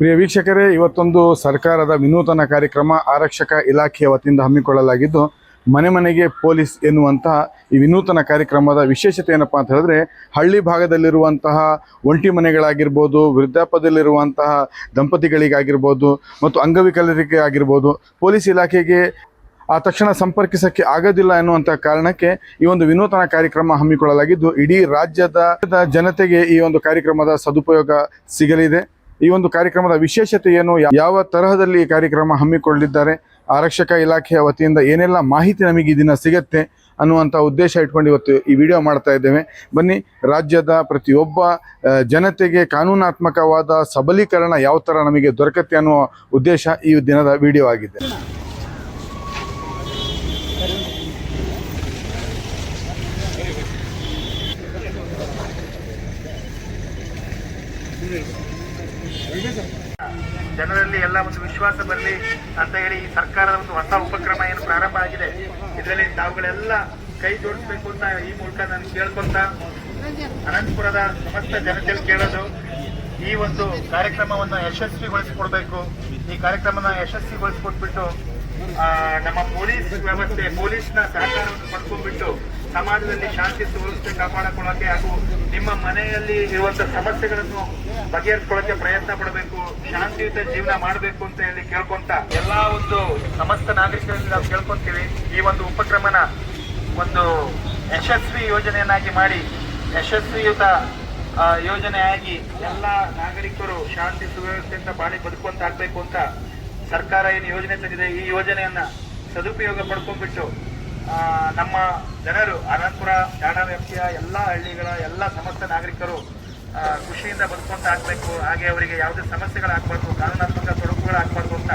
ಪ್ರಿಯ ವೀಕ್ಷಕರೇ, ಇವತ್ತೊಂದು ಸರ್ಕಾರದ ವಿನೂತನ ಕಾರ್ಯಕ್ರಮ ಆರಕ್ಷಕ ಇಲಾಖೆಯ ವತಿಯಿಂದ ಹಮ್ಮಿಕೊಳ್ಳಲಾಗಿದ್ದು, ಮನೆ ಮನೆಗೆ ಪೊಲೀಸ್ ಎನ್ನುವಂತಹ ಈ ವಿನೂತನ ಕಾರ್ಯಕ್ರಮದ ವಿಶೇಷತೆ ಏನಪ್ಪಾ ಅಂತ ಹೇಳಿದ್ರೆ, ಹಳ್ಳಿ ಭಾಗದಲ್ಲಿರುವಂತಹ ಒಂಟಿ ಮನೆಗಳಾಗಿರ್ಬೋದು ವೃದ್ಧಾಪದಲ್ಲಿರುವಂತಹ ದಂಪತಿಗಳಿಗಾಗಿರ್ಬೋದು ಮತ್ತು ಅಂಗವಿಕಲರಿಗೆ ಆಗಿರ್ಬೋದು, ಪೊಲೀಸ್ ಇಲಾಖೆಗೆ ಆ ತಕ್ಷಣ ಸಂಪರ್ಕಿಸಕ್ಕೆ ಆಗೋದಿಲ್ಲ ಎನ್ನುವಂಥ ಕಾರಣಕ್ಕೆ ಈ ಒಂದು ವಿನೂತನ ಕಾರ್ಯಕ್ರಮ ಹಮ್ಮಿಕೊಳ್ಳಲಾಗಿದ್ದು, ಇಡೀ ರಾಜ್ಯದ ಜನತೆಗೆ ಈ ಒಂದು ಕಾರ್ಯಕ್ರಮದ ಸದುಪಯೋಗ ಸಿಗಲಿದೆ. ಈ ಒಂದು ಕಾರ್ಯಕ್ರಮದ ವಿಶೇಷತೆ ಏನು? ಯಾವ ತರಹದಲ್ಲಿ ಈ ಕಾರ್ಯಕ್ರಮ ಹಮ್ಮಿಕೊಂಡಿದ್ದಾರೆ? ಆರಕ್ಷಕ ಇಲಾಖೆಯ ವತಿಯಿಂದ ಏನೆಲ್ಲ ಮಾಹಿತಿ ನಮಗೆ ಈ ದಿನ ಸಿಗತ್ತೆ ಅನ್ನುವಂಥ ಉದ್ದೇಶ ಇಟ್ಕೊಂಡು ಇವತ್ತು ಈ ವಿಡಿಯೋ ಮಾಡ್ತಾ ಇದ್ದೇವೆ. ಬನ್ನಿ, ರಾಜ್ಯದ ಪ್ರತಿಯೊಬ್ಬ ಜನತೆಗೆ ಕಾನೂನಾತ್ಮಕವಾದ ಸಬಲೀಕರಣ ಯಾವ ಥರ ನಮಗೆ ದೊರಕತ್ತೆ ಅನ್ನುವ ಉದ್ದೇಶ ಈ ದಿನದ ವಿಡಿಯೋ ಆಗಿದೆ. ಜನರಲ್ಲಿ ಎಲ್ಲ ಒಂದು ವಿಶ್ವಾಸ ಬರಲಿ ಅಂತ ಹೇಳಿ ಈ ಸರ್ಕಾರದ ಒಂದು ಹೊಸ ಉಪಕ್ರಮ ಏನು ಪ್ರಾರಂಭ ಆಗಿದೆ, ಇದರಲ್ಲಿ ತಾವುಗಳೆಲ್ಲ ಕೈ ಜೋಡಿಸ್ಬೇಕು ಅಂತ ಈ ಮೂಲಕ ನಾನು ಕೇಳ್ಕೊಂತ ಅನಂತಪುರದ ಸಮಸ್ತ ಜನತೆಯಲ್ಲಿ ಕೇಳೋದು, ಈ ಒಂದು ಕಾರ್ಯಕ್ರಮವನ್ನು ಯಶಸ್ವಿಗೊಳಿಸಿಕೊಡ್ಬೇಕು. ಈ ಕಾರ್ಯಕ್ರಮನ ಯಶಸ್ವಿಗೊಳಿಸಿಕೊಟ್ಬಿಟ್ಟು ನಮ್ಮ ಪೊಲೀಸ್ ವ್ಯವಸ್ಥೆ, ಪೊಲೀಸ್ನ ಸಹಕಾರವನ್ನು ಪಡ್ಕೊಂಡ್ಬಿಟ್ಟು ಸಮಾಜದಲ್ಲಿ ಶಾಂತಿ ಸುವ್ಯವಸ್ಥೆ ಕಾಪಾಡಿಕೊಳ್ಳೋಕೆ ಹಾಗೂ ನಿಮ್ಮ ಮನೆಯಲ್ಲಿ ಇರುವಂತಹ ಸಮಸ್ಯೆಗಳನ್ನು ಬಗೆಹರಿಸಿಕೊಳ್ಳಕ್ಕೆ ಪ್ರಯತ್ನ ಪಡಬೇಕು, ಶಾಂತಿಯುತ ಜೀವನ ಮಾಡಬೇಕು ಅಂತ ಹೇಳಿ ಕೇಳ್ಕೊಂತ ಎಲ್ಲಾ ಒಂದು ಸಮಸ್ತ ನಾಗರಿಕರಲ್ಲಿ ನಾವು ಕೇಳ್ಕೊಂತೀವಿ. ಈ ಒಂದು ಉಪಕ್ರಮನ ಒಂದು ಯಶಸ್ವಿ ಯೋಜನೆಯನ್ನಾಗಿ ಮಾಡಿ, ಯಶಸ್ವಿಯುತ ಯೋಜನೆಯಾಗಿ ಎಲ್ಲ ನಾಗರಿಕರು ಶಾಂತಿ ಸುವ್ಯವಸ್ಥೆಯಿಂದ ಬಾಳಿ ಬದುಕುವಂತ ಆಗ್ಬೇಕು ಅಂತ ಸರ್ಕಾರ ಏನು ಯೋಜನೆ ತೆಗೆದಿದೆ, ಈ ಯೋಜನೆಯನ್ನ ಸದುಪಯೋಗ ಪಡ್ಕೊಂಡ್ಬಿಟ್ಟು ನಮ್ಮ ಜನರು ಅನಂತಪುರ ಠಾಣಾ ವ್ಯಾಪ್ತಿಯ ಎಲ್ಲ ಹಳ್ಳಿಗಳ ಎಲ್ಲ ಸಮಸ್ತ ನಾಗರಿಕರು ಖುಷಿಯಿಂದ ಬದುಕುವಂತ ಆಗ್ಬೇಕು, ಹಾಗೆ ಅವರಿಗೆ ಯಾವುದೇ ಸಮಸ್ಯೆಗಳಾಗಬಾರ್ದು ಕಾನೂನಾತ್ಮಕ ತೊಡಕುಗಳಾಗಬಾರ್ದು ಅಂತ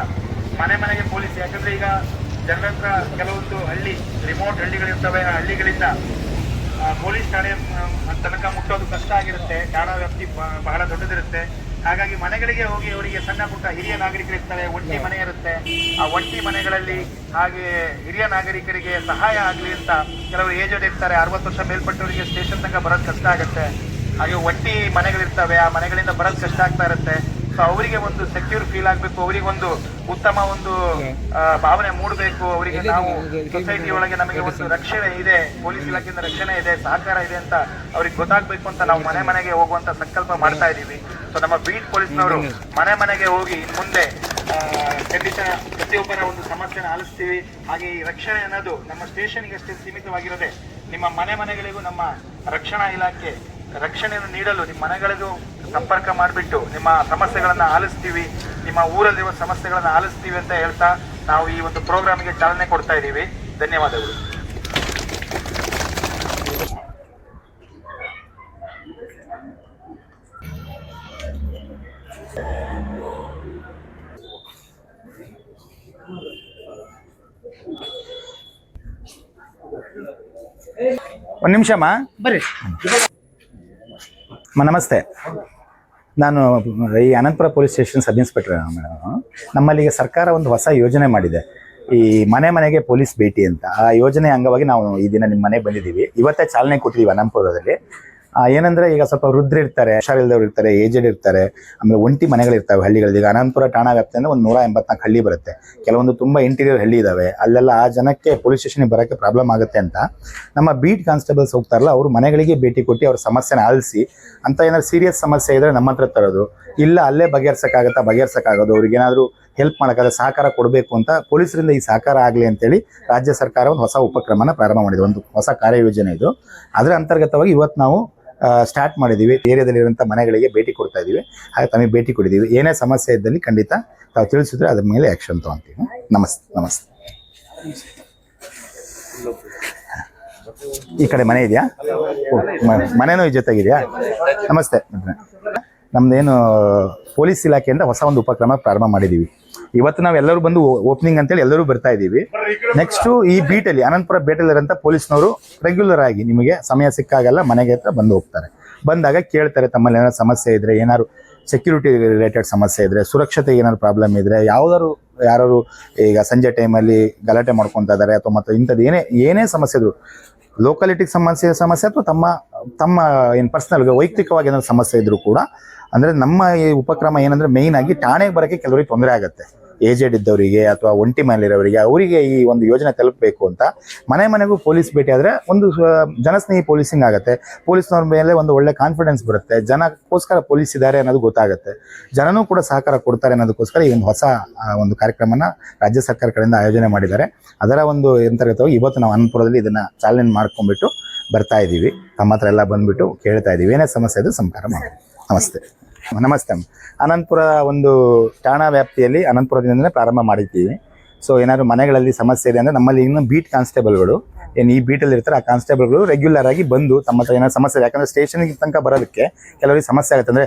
ಮನೆ ಮನೆಗೆ ಪೊಲೀಸ್. ಯಾಕಂದ್ರೆ ಈಗ ಜನರ ಹತ್ರ ಕೆಲವೊಂದು ಹಳ್ಳಿ ರಿಮೋಟ್ ಹಳ್ಳಿಗಳಿರ್ತವೆ ಆ ಹಳ್ಳಿಗಳಿಂದ ಪೊಲೀಸ್ ಠಾಣೆ ತನಕ ಮುಟ್ಟೋದು ಕಷ್ಟ ಆಗಿರುತ್ತೆ. ಠಾಣಾ ವ್ಯಾಪ್ತಿ ಬಹಳ ದೊಡ್ಡದಿರುತ್ತೆ. ಹಾಗಾಗಿ ಮನೆಗಳಿಗೆ ಹೋಗಿ ಅವರಿಗೆ ಸಣ್ಣ ಪುಟ್ಟ ಹಿರಿಯ ನಾಗರಿಕರಿರ್ತಾರೆ ಒಂಟಿ ಮನೆ ಇರುತ್ತೆ. ಆ ಒಂಟಿ ಮನೆಗಳಲ್ಲಿ ಹಾಗೆ ಹಿರಿಯ ನಾಗರಿಕರಿಗೆ ಸಹಾಯ ಆಗಲಿ ಅಂತ ಕೆಲವರು ಏಜೆಡ್ ಇರ್ತಾರೆ. ಅರವತ್ತು ವರ್ಷ ಮೇಲ್ಪಟ್ಟವರಿಗೆ ಸ್ಟೇಷನ್ ತನಕ ಬರೋದು ಕಷ್ಟ ಆಗುತ್ತೆ. ಹಾಗೆ ಒಂಟಿ ಮನೆಗಳಿರ್ತವೆ ಆ ಮನೆಗಳಿಂದ ಬರೋದು ಕಷ್ಟ ಆಗ್ತಾ ಇರುತ್ತೆ. ಸೊ ಅವರಿಗೆ ಒಂದು ಸೆಕ್ಯೂರ್ ಫೀಲ್ ಆಗಬೇಕು ಅವರಿಗೆ ಒಂದು ಉತ್ತಮ ಒಂದು ಭಾವನೆ ಮೂಡಬೇಕು. ಅವರಿಗೆ ನಾವು ಸೊಸೈಟಿ ಒಳಗೆ ನಮಗೆ ಒಂದು ರಕ್ಷಣೆ ಇದೆ ಪೊಲೀಸ್ ಇಲಾಖೆಯಿಂದ ರಕ್ಷಣೆ ಇದೆ ಸಹಕಾರ ಇದೆ ಅಂತ ಅವ್ರಿಗೆ ಗೊತ್ತಾಗ್ಬೇಕು ಅಂತ ನಾವು ಮನೆ ಮನೆಗೆ ಹೋಗುವಂತ ಸಂಕಲ್ಪ ಮಾಡ್ತಾ ಇದ್ದೀವಿ. ಸೊ ನಮ್ಮ ಬೀಟ್ ಪೊಲೀಸ್ನವರು ಮನೆ ಮನೆಗೆ ಹೋಗಿ ಇನ್ ಮುಂದೆ ಖಂಡಿತ ಪ್ರತಿಯೊಬ್ಬರ ಒಂದು ಸಮಸ್ಯೆನ ಆಲಿಸ್ತೀವಿ. ಹಾಗೆ ಈ ರಕ್ಷಣೆ ಅನ್ನೋದು ನಮ್ಮ ಸ್ಟೇಷನ್ಗೆ ಅಷ್ಟೇ ಸೀಮಿತವಾಗಿರದೆ. ನಿಮ್ಮ ಮನೆ ಮನೆಗಳಿಗೂ ನಮ್ಮ ರಕ್ಷಣಾ ಇಲಾಖೆ ರಕ್ಷಣೆಯನ್ನು ನೀಡಲು ನಿಮ್ಮ ಮನೆಗಳಿಗೂ ಸಂಪರ್ಕ ಮಾಡಿಬಿಟ್ಟು ನಿಮ್ಮ ಸಮಸ್ಯೆಗಳನ್ನು ಆಲಿಸ್ತೀವಿ. ನಿಮ್ಮ ಊರಲ್ಲಿರುವ ಸಮಸ್ಯೆಗಳನ್ನು ಆಲಿಸ್ತೀವಿ ಅಂತ ಹೇಳ್ತಾ ನಾವು ಈ ಒಂದು ಪ್ರೋಗ್ರಾಮ್ಗೆ ಚಾಲನೆ ಕೊಡ್ತಾ ಇದ್ದೀವಿ. ಧನ್ಯವಾದಗಳು. ಒಂದು ನಿಮಿಷಮ್ಮ ಬರ್ರಿ. ಅಮ್ಮ ನಮಸ್ತೆ. ನಾನು ಈ Anantapura police station sub inspector madam. ನಮ್ಮಲ್ಲಿ ಈಗ ಸರ್ಕಾರ ಒಂದು ಹೊಸ ಯೋಜನೆ ಮಾಡಿದೆ. ಈ ಮನೆ ಮನೆಗೆ ಪೊಲೀಸ್ ಭೇಟಿ ಅಂತ. ಆ ಯೋಜನೆ ಅಂಗವಾಗಿ ನಾವು ಈ ದಿನ ನಿಮ್ಮ ಮನೆಗೆ ಬಂದಿದ್ದೀವಿ. ಇವತ್ತೇ ಚಾಲನೆ ಕೊಟ್ಟಿದ್ದೀವಿ ಅನಂತಪುರದಲ್ಲಿ. ಏನಂದ್ರೆ ಈಗ ಸ್ವಲ್ಪ ವೃದ್ಧರು ಇರ್ತಾರೆ ಹುಷಾರಿಲ್ದವ್ರು ಇರ್ತಾರೆ ಏಜೆಡ್ ಇರ್ತಾರೆ, ಆಮೇಲೆ ಒಂಟಿ ಮನೆಗಳಿರ್ತಾವೆ ಹಳ್ಳಿಗಳಲ್ಲಿ. ಈಗ ಅನಂತಪುರ ಠಾಣಾ ಅಂದ್ರೆ ಒಂದು ನೂರ ಎಂಬತ್ನಾಲ್ಕು ಹಳ್ಳಿ ಬರುತ್ತೆ. ಕೆಲವೊಂದು ತುಂಬಾ ಇಂಟೀರಿಯರ್ ಹಳ್ಳಿ ಇದಾವೆ. ಅಲ್ಲೆಲ್ಲ ಆ ಜನಕ್ಕೆ ಪೊಲೀಸ್ ಸ್ಟೇಷನ್ಗೆ ಬರೋಕ್ಕೆ ಪ್ರಾಬ್ಲಮ್ ಆಗುತ್ತೆ ಅಂತ. ನಮ್ಮ ಬೀಟ್ ಕಾನ್ಸ್ಟೇಬಲ್ಸ್ ಹೋಗ್ತಾರಲ್ಲ, ಅವರು ಮನೆಗಳಿಗೆ ಭೇಟಿ ಕೊಟ್ಟು ಅವ್ರ ಸಮಸ್ಯೆನ ಆಲಿಸಿ, ಅಂತ ಏನಾದ್ರು ಸೀರಿಯಸ್ ಸಮಸ್ಯೆ ಇದ್ರೆ ನಮ್ಮ ಹತ್ರ ತರೋದು. ಇಲ್ಲ ಅಲ್ಲೇ ಬಗೆಹರ್ಸಕ್ಕಾಗತ್ತಾ, ಬಗೆಹರ್ಸಕ್ಕಾಗೋದು. ಅವ್ರಿಗೆ ಏನಾದ್ರು ಹೆಲ್ಪ್ ಮಾಡೋಕ್ಕಾಗ ಸಹಕಾರ ಕೊಡಬೇಕು ಅಂತ ಪೊಲೀಸರಿಂದ ಈ ಸಹಕಾರ ಆಗಲಿ ಅಂತೇಳಿ ರಾಜ್ಯ ಸರ್ಕಾರ ಒಂದು ಹೊಸ ಉಪಕ್ರಮನ ಪ್ರಾರಂಭ ಮಾಡಿದೆ. ಒಂದು ಹೊಸ ಕಾರ್ಯಯೋಜನೆ ಇದು. ಅದರ ಅಂತರ್ಗತವಾಗಿ ಇವತ್ತು ನಾವು ಸ್ಟಾರ್ಟ್ ಮಾಡಿದ್ದೀವಿ ಏರಿಯಾದಲ್ಲಿರುವಂಥ ಮನೆಗಳಿಗೆ ಭೇಟಿ ಕೊಡ್ತಾ ಇದ್ದೀವಿ ಹಾಗೆ ತಮಗೆ ಭೇಟಿ ಕೊಡಿದ್ದೀವಿ ಏನೇ ಸಮಸ್ಯೆ ಇದ್ದಲ್ಲಿ ಖಂಡಿತ ತಾವು ತಿಳಿಸಿದ್ರೆ ಅದ್ರ ಮೇಲೆ ಆ್ಯಕ್ಷನ್ ತೊಗೊತೀವಿ. ನಮಸ್ತೆ ನಮಸ್ತೆ. ಈ ಕಡೆ ಮನೆ ಇದೆಯಾ? ಮನೆನೂ ಈ ಜೊತೆಗಿದೆಯಾ? ನಮಸ್ತೆ ನಮ್ದೇನು ಪೊಲೀಸ್ ಇಲಾಖೆಯಿಂದ ಹೊಸ ಒಂದು ಉಪಕ್ರಮ ಪ್ರಾರಂಭ ಮಾಡಿದ್ದೀವಿ ಇವತ್ತು ನಾವು ಎಲ್ಲರೂ ಬಂದು ಓಪನಿಂಗ್ ಅಂತೇಳಿ ಎಲ್ಲರೂ ಬರ್ತಾ ಇದ್ದೀವಿ. ನೆಕ್ಸ್ಟ್ ಈ ಬೀಟಲ್ಲಿ ಅನಂತಪುರ ಬೇಟಲ್ಲಿರೋಂಥ ಪೊಲೀಸ್ನವರು ರೆಗ್ಯುಲರ್ ಆಗಿ ನಿಮಗೆ ಸಮಯ ಸಿಕ್ಕಾಗಲ್ಲ, ಮನೆಗೆ ಹತ್ರ ಬಂದು ಹೋಗ್ತಾರೆ. ಬಂದಾಗ ಕೇಳ್ತಾರೆ, ತಮ್ಮಲ್ಲಿ ಏನಾದ್ರು ಸಮಸ್ಯೆ ಇದ್ರೆ, ಏನಾದ್ರು ಸೆಕ್ಯೂರಿಟಿ ರಿಲೇಟೆಡ್ ಸಮಸ್ಯೆ ಇದ್ರೆ ಸುರಕ್ಷತೆಗೆ ಏನಾದ್ರು ಪ್ರಾಬ್ಲಮ್ ಇದ್ರೆ, ಯಾವ್ದಾದ್ರು ಯಾರು ಈಗ ಸಂಜೆ ಟೈಮಲ್ಲಿ ಗಲಾಟೆ ಮಾಡ್ಕೊತಾ ಇದ್ದಾರೆ ಅಥವಾ ಮತ್ತೆ ಇಂಥದ್ದು ಏನೇ ಏನೇ ಸಮಸ್ಯೆ ಇದ್ರು ಲೋಕಾಲಿಟಿಗೆ ಸಮಸ್ಯೆ ಸಮಸ್ಯೆ ಅಥವಾ ತಮ್ಮ ತಮ್ಮ, ಏನು ಪರ್ಸನಲ್ ವೈಯಕ್ತಿಕವಾಗಿ ಏನಾದ್ರು ಸಮಸ್ಯೆ ಇದ್ರೂ ಕೂಡ, ಅಂದರೆ ನಮ್ಮ ಈ ಉಪಕ್ರಮ ಏನಂದ್ರೆ ಮೇಯ್ನ್ ಆಗಿ ಠಾಣೆಗೆ ಬರೋಕೆ ಕೆಲವರಿಗೆ ತೊಂದರೆ ಆಗುತ್ತೆ. ಏಜೆಡ್ ಇದ್ದವರಿಗೆ ಅಥವಾ ಒಂಟಿ ಮನೆಯಲ್ಲಿರೋರಿಗೆ ಅವರಿಗೆ ಈ ಒಂದು ಯೋಜನೆ ತಲುಪಬೇಕು ಅಂತ ಮನೆ ಮನೆಗೂ ಪೊಲೀಸ್ ಭೇಟಿ ಆದರೆ ಒಂದು ಜನಸ್ನೇಹಿ ಪೊಲೀಸಿಂಗ್ ಆಗುತ್ತೆ. ಪೊಲೀಸ್ನವ್ರ ಮೇಲೆ ಒಂದು ಒಳ್ಳೆ ಕಾನ್ಫಿಡೆನ್ಸ್ ಬರುತ್ತೆ. ಜನಕ್ಕೋಸ್ಕರ ಪೊಲೀಸ್ ಇದ್ದಾರೆ ಅನ್ನೋದು ಗೊತ್ತಾಗುತ್ತೆ. ಜನನೂ ಕೂಡ ಸಹಕಾರ ಕೊಡ್ತಾರೆ ಅನ್ನೋದಕ್ಕೋಸ್ಕರ ಈ ಒಂದು ಹೊಸ ಒಂದು ಕಾರ್ಯಕ್ರಮನ ರಾಜ್ಯ ಸರ್ಕಾರ ಕಡೆಯಿಂದ ಆಯೋಜನೆ ಮಾಡಿದ್ದಾರೆ. ಅದರ ಒಂದು ಎಂತರ್ಗತವಾಗಿ ಇವತ್ತು ನಾವು ಅನಂತಪುರದಲ್ಲಿ ಇದನ್ನು ಚಾಲನೆ ಮಾಡ್ಕೊಂಡ್ಬಿಟ್ಟು ಬರ್ತಾ ಇದ್ದೀವಿ ತಮ್ಮ ಹತ್ರ ಎಲ್ಲ ಬಂದುಬಿಟ್ಟು ಕೇಳ್ತಾ ಇದ್ದೀವಿ ಏನೇ ಸಮಸ್ಯೆ ಇದ್ರೂ ಸಂಕಾರ ಮಾಡಿ. ನಮಸ್ತೆ. ನಮಸ್ತೆ ಅನಂತಪುರ ಒಂದು ಠಾಣಾ ವ್ಯಾಪ್ತಿಯಲ್ಲಿ ಅನಂತಪುರದಿಂದಲೇ ಪ್ರಾರಂಭ ಮಾಡಿದ್ದೀವಿ ಸೊ ಏನಾದ್ರು ಮನೆಗಳಲ್ಲಿ ಸಮಸ್ಯೆ ಇದೆ ಅಂದರೆ ನಮ್ಮಲ್ಲಿ ಇನ್ನು ಬೀಟ್ ಕಾನ್ಸ್ಟೇಬಲ್ಗಳು. ಏನು ಈ ಬೀಟಲ್ಲಿ ಇರ್ತಾರೆ, ಆ ಕಾನ್ಸ್ಟೇಬಲ್ಗಳು ರೆಗ್ಯುಲರ್ ಆಗಿ ಬಂದು ತಮ್ಮ ಹತ್ರ ಏನಾದ್ರು ಸಮಸ್ಯೆ ಯಾಕಂದ್ರೆ ಸ್ಟೇಷನ್ಗೆ ತನಕ ಬರೋದಕ್ಕೆ ಕೆಲವರಿಗೆ ಸಮಸ್ಯೆ ಆಗುತ್ತೆ. ಅಂದರೆ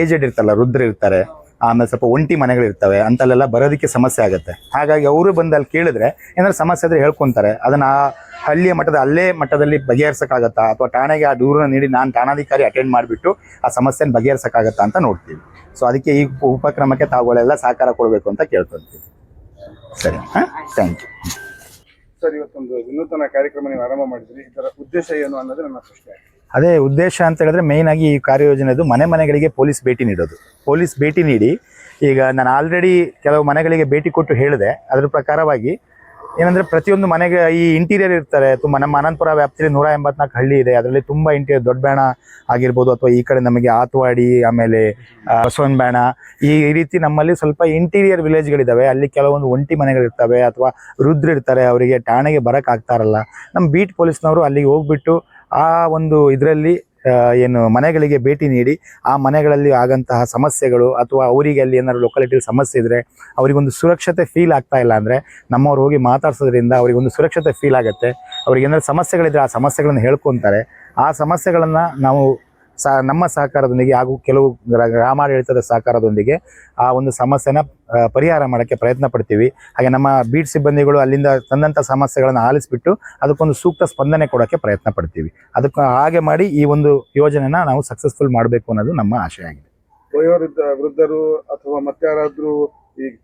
ಏಜೆಡ್ ಇರ್ತಾರಲ್ಲ ರುದ್ರ ಇರ್ತಾರೆ ಆಮೇಲೆ ಸ್ವಲ್ಪ ಒಂಟಿ ಮನೆಗಳಿರ್ತವೆ, ಅಂತಲ್ಲೆಲ್ಲ ಬರೋದಕ್ಕೆ ಸಮಸ್ಯೆ ಆಗುತ್ತೆ. ಹಾಗಾಗಿ ಅವರು ಬಂದು ಅಲ್ಲಿ ಕೇಳಿದ್ರೆ ಏನಾದ್ರು ಸಮಸ್ಯೆ ಆದರೆ ಹೇಳ್ಕೊಂತಾರೆ. ಅದನ್ನ ಆ ಹಳ್ಳಿಯ ಮಟ್ಟದ, ಅಲ್ಲೇ ಮಟ್ಟದಲ್ಲಿ ಬಗೆಹರಿಸೋಕ್ಕಾಗತ್ತಾ? ಅಥವಾ ಠಾಣೆಗೆ ಆ ದೂರನ ನೀಡಿ ನಾನು ಠಾಣಾಧಿಕಾರಿ ಅಟೆಂಡ್ ಮಾಡಿಬಿಟ್ಟು ಆ ಸಮಸ್ಯೆನ ಬಗೆಹರಿಸಕ್ಕಾಗತ್ತಾ ಅಂತ ನೋಡ್ತೀವಿ. ಸೊ ಅದಕ್ಕೆ ಈ ಉಪಕ್ರಮಕ್ಕೆ ತಾವುಗಳೆಲ್ಲ ಸಹಕಾರ ಕೊಡಬೇಕು ಅಂತ ಕೇಳ್ಕೊಂತೀವಿ. ಸರಿ, ಹಾಂ? ಥ್ಯಾಂಕ್ ಯು ಸರ್, ಇವತ್ತೊಂದು ವಿನೂತನ ಕಾರ್ಯಕ್ರಮ ನೀವು ಆರಂಭ ಮಾಡಿದ್ರಿ. ಇದರ ಉದ್ದೇಶ ಏನು ಅನ್ನೋದು ನನ್ನ ಪ್ರಶ್ನೆ. ಅದೇ ಉದ್ದೇಶ ಅಂತ ಹೇಳಿದ್ರೆ ಮೇಯ್ನ್ ಆಗಿ ಈ ಕಾರ್ಯಯೋಜನೆದು ಮನೆ ಮನೆಗಳಿಗೆ ಪೊಲೀಸ್ ಭೇಟಿ ನೀಡೋದು. ಪೊಲೀಸ್ ಭೇಟಿ ನೀಡಿ, ಈಗ ನಾನು ಆಲ್ರೆಡಿ ಕೆಲವು ಮನೆಗಳಿಗೆ ಭೇಟಿ ಕೊಟ್ಟು ಹೇಳಿದೆ. ಅದ್ರ ಪ್ರಕಾರವಾಗಿ ಏನಂದ್ರೆ ಪ್ರತಿಯೊಂದು ಮನೆಗೆ ಈ ಇಂಟೀರಿಯರ್ ಇರ್ತಾರೆ. ತುಂಬ ನಮ್ಮ ಅನಂತಪುರ ವ್ಯಾಪ್ತಿಯಲ್ಲಿ ನೂರ ಎಂಬತ್ನಾಲ್ಕು ಹಳ್ಳಿ ಇದೆ. ಅದರಲ್ಲಿ ತುಂಬ ಇಂಟೀರಿಯರ್ ದೊಡ್ಡ ಬ್ಯಾಣ ಆಗಿರ್ಬೋದು ಅಥವಾ ಈ ಕಡೆ ನಮಗೆ ಆತ್ವಾಡಿ, ಆಮೇಲೆ ಬಸವನ್ ಬ್ಯಾಣ. ಈ ರೀತಿ ನಮ್ಮಲ್ಲಿ ಸ್ವಲ್ಪ ಇಂಟೀರಿಯರ್ ವಿಲೇಜ್ಗಳಿದ್ದಾವೆ ಅಲ್ಲಿ ಕೆಲವೊಂದು ಒಂಟಿ ಮನೆಗಳಿರ್ತವೆ ಅಥವಾ ರುದ್ರ ಇರ್ತಾರೆ ಅವರಿಗೆ ಠಾಣೆಗೆ ಬರಕ್ ಆಗ್ತಾ ನಮ್ಮ ಬೀಟ್ ಪೊಲೀಸ್ನವರು ಅಲ್ಲಿಗೆ ಹೋಗ್ಬಿಟ್ಟು ಆ ಒಂದು ಇದರಲ್ಲಿ ಏನು ಮನೆಗಳಿಗೆ ಭೇಟಿ ನೀಡಿ, ಆ ಮನೆಗಳಲ್ಲಿ ಆಗಂತಹ ಸಮಸ್ಯೆಗಳು ಅಥವಾ ಅವರಿಗೆ ಅಲ್ಲಿ ಏನಾದ್ರು ಲೊಕಾಲಿಟಿಲಿ ಸಮಸ್ಯೆ ಇದ್ರೆ ಅವರಿಗೊಂದು ಸುರಕ್ಷತೆ ಫೀಲ್ ಆಗ್ತಾ ಇಲ್ಲ ಅಂದರೆ ನಮ್ಮವ್ರು ಹೋಗಿ ಮಾತಾಡ್ಸೋದ್ರಿಂದ ಅವರಿಗೊಂದು ಸುರಕ್ಷತೆ ಫೀಲ್ ಆಗುತ್ತೆ. ಅವ್ರಿಗೆ ಏನಾದ್ರು ಸಮಸ್ಯೆಗಳಿದ್ರೆ ಆ ಸಮಸ್ಯೆಗಳನ್ನು ಹೇಳ್ಕೊತಾರೆ. ಆ ಸಮಸ್ಯೆಗಳನ್ನು ನಾವು ಸಹ ನಮ್ಮ ಸಹಕಾರದೊಂದಿಗೆ ಹಾಗೂ ಕೆಲವು ಗ್ರ- ಗ್ರಾಮಾಡಳಿತದ ಸಹಕಾರದೊಂದಿಗೆ ಆ ಒಂದು ಸಮಸ್ಯೆನ ಪರಿಹಾರ ಮಾಡೋಕ್ಕೆ ಪ್ರಯತ್ನ ಪಡ್ತೀವಿ. ಹಾಗೆ ನಮ್ಮ ಬೀಟ್ ಸಿಬ್ಬಂದಿಗಳು ಅಲ್ಲಿಂದ ತಂದಂಥ ಸಮಸ್ಯೆಗಳನ್ನು ಆಲಿಸ್ಬಿಟ್ಟು ಅದಕ್ಕೊಂದು ಸೂಕ್ತ ಸ್ಪಂದನೆ ಕೊಡೋಕ್ಕೆ ಪ್ರಯತ್ನ ಪಡ್ತೀವಿ. ಅದಕ್ಕೆ, ಹಾಗೆ ಮಾಡಿ ಈ ಒಂದು ಯೋಜನೆನ ನಾವು ಸಕ್ಸಸ್ಫುಲ್ ಮಾಡಬೇಕು ಅನ್ನೋದು ನಮ್ಮ ಆಶಯ ಆಗಿದೆ ವಯೋವೃದ್ಧ, ವೃದ್ಧರು ಅಥವಾ ಮತ್ತಾರಾದರೂ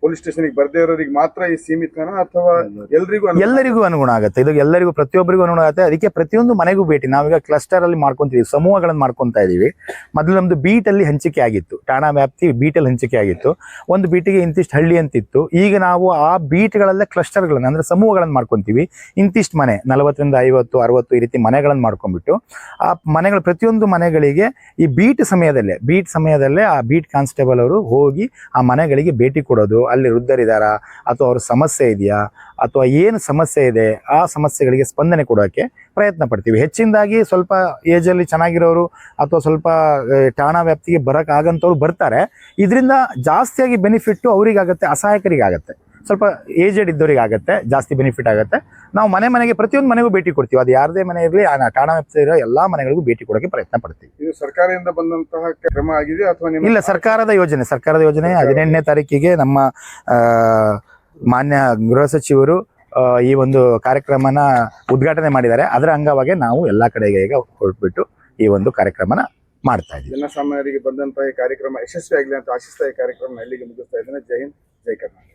ಪೊಲೀಸ್ ಸ್ಟೇಷನ್ಗೆ ಬರ್ದೇ ಇರೋರಿಗೆ ಮಾತ್ರ ಈ ಸೀಮಿತನ ಅಥವಾ ಎಲ್ಲರಿಗೂ. ಎಲ್ಲರಿಗೂ ಅನುಗುಣ ಆಗುತ್ತೆ. ಇದು ಎಲ್ಲರಿಗೂ ಪ್ರತಿಯೊಬ್ಬರಿಗೂ ಅನುಗುಣ ಆಗುತ್ತೆ. ಅದಕ್ಕೆ ಪ್ರತಿಯೊಂದು ಮನೆಗೂ ಭೇಟಿ. ನಾವೀಗ ಕ್ಲಸ್ಟರ್ ಅಲ್ಲಿ ಮಾಡ್ಕೊಂತೀವಿ ಸಮೂಹಗಳನ್ನು ಮಾಡ್ಕೊಂತಾ ಇದೀವಿ. ಮೊದಲು ನಮ್ದು ಬೀಟ್ ಅಲ್ಲಿ ಹಂಚಿಕೆ ಆಗಿತ್ತು. ಠಾಣಾ ವ್ಯಾಪ್ತಿ ಬೀಟ್ ಅಲ್ಲಿ ಹಂಚಿಕೆ ಆಗಿತ್ತು. ಒಂದು ಬೀಟಿಗೆ ಇಂತಿಷ್ಟು ಹಳ್ಳಿ ಅಂತಿತ್ತು. ಈಗ ನಾವು ಆ ಬೀಟ್ಗಳಲ್ಲೇ ಕ್ಲಸ್ಟರ್ಗಳನ್ನ ಅಂದ್ರೆ ಸಮೂಹಗಳನ್ನು ಮಾಡ್ಕೊಂತೀವಿ. ಇಂತಿಷ್ಟು ಮನೆ ನಲವತ್ತರಿಂದ ಐವತ್ತು ಅರವತ್ತು ಈ ರೀತಿ ಮನೆಗಳನ್ನು ಮಾಡ್ಕೊಂಡ್ಬಿಟ್ಟು ಆ ಮನೆಗಳು ಪ್ರತಿಯೊಂದು ಮನೆಗಳಿಗೆ ಈ ಬೀಟ್ ಸಮಯದಲ್ಲೇ ಬೀಟ್ ಸಮಯದಲ್ಲೇ ಆ ಬೀಟ್ ಕಾನ್ಸ್ಟೇಬಲ್ ಅವರು ಹೋಗಿ ಆ ಮನೆಗಳಿಗೆ ಭೇಟಿ ಕೊಡೋದು ಅಲ್ಲಿ ವೃದ್ಧರಿದ್ದಾರಾ ಅಥವಾ ಅವ್ರ ಸಮಸ್ಯೆ ಇದೆಯಾ? ಅಥವಾ ಏನು ಸಮಸ್ಯೆ ಇದೆ? ಆ ಸಮಸ್ಯೆಗಳಿಗೆ ಸ್ಪಂದನೆ ಕೊಡೋಕ್ಕೆ ಪ್ರಯತ್ನ ಪಡ್ತೀವಿ. ಹೆಚ್ಚಿನದಾಗಿ ಸ್ವಲ್ಪ ಏಜಲ್ಲಿ ಚೆನ್ನಾಗಿರೋರು ಅಥವಾ ಸ್ವಲ್ಪ ಠಾಣಾ ವ್ಯಾಪ್ತಿಗೆ ಬರೋಕ್ಕಾಗಂಥವ್ರು ಬರ್ತಾರೆ. ಇದರಿಂದ ಜಾಸ್ತಿಯಾಗಿ ಬೆನಿಫಿಟ್ಟು ಅವರಿಗಾಗತ್ತೆ, ಅಸಹಾಯಕರಿಗಾಗತ್ತೆ. ಸ್ವಲ್ಪ ಏಜೆಡ್ ಇದ್ದವರಿಗೆ ಆಗುತ್ತೆ ಜಾಸ್ತಿ ಬೆನಿಫಿಟ್ ಆಗುತ್ತೆ. ನಾವು ಮನೆ ಮನೆಗೆ ಪ್ರತಿಯೊಂದು ಮನೆಗೂ ಭೇಟಿ ಕೊಡ್ತೀವಿ. ಅದು ಯಾರದೇ ಮನೆ ಇರಲಿ ಆ ಠಾಣಾ ವ್ಯಾಪ್ತಿ ಇರೋ ಎಲ್ಲ ಮನೆಗಳಿಗೂ ಭೇಟಿ ಕೊಡೋಕೆ ಪ್ರಯತ್ನ ಪಡ್ತೀವಿ. ಇದು ಸರ್ಕಾರದಿಂದ ಬಂದಂತಹ ಕ್ರಮ ಆಗಿದೆ ಅಥವಾ ಇಲ್ಲ ಸರ್ಕಾರದ ಯೋಜನೆ ಸರ್ಕಾರದ ಯೋಜನೆ ಹದಿನೆಂಟನೇ ತಾರೀಕಿಗೆ ನಮ್ಮ ಮಾನ್ಯ ಗೃಹ ಸಚಿವರು ಈ ಒಂದು ಕಾರ್ಯಕ್ರಮನ ಉದ್ಘಾಟನೆ ಮಾಡಿದ್ದಾರೆ. ಅದರ ಅಂಗವಾಗಿ ನಾವು ಎಲ್ಲ ಕಡೆಗೆ ಈಗ ಹೊರಟ್ಬಿಟ್ಟು ಈ ಒಂದು ಕಾರ್ಯಕ್ರಮನ ಮಾಡ್ತಾ ಇದ್ದೀವಿ ಜನಸಾಮಾನ್ಯರಿಗೆ ಬಂದಂತಹ ಕಾರ್ಯಕ್ರಮ ಯಶಸ್ವಿಯಾಗಲಿ ಅಂತ ಆಶಿಸ್ತಾ ಈ ಕಾರ್ಯಕ್ರಮ ಎಲ್ಲಿಗೆ ಮುಗಿಸ್ತಾ ಇದ್ದೇನೆ. ಜೈ ಹಿಂದ್ ಜೈ ಕರ್ನಾಟಕ.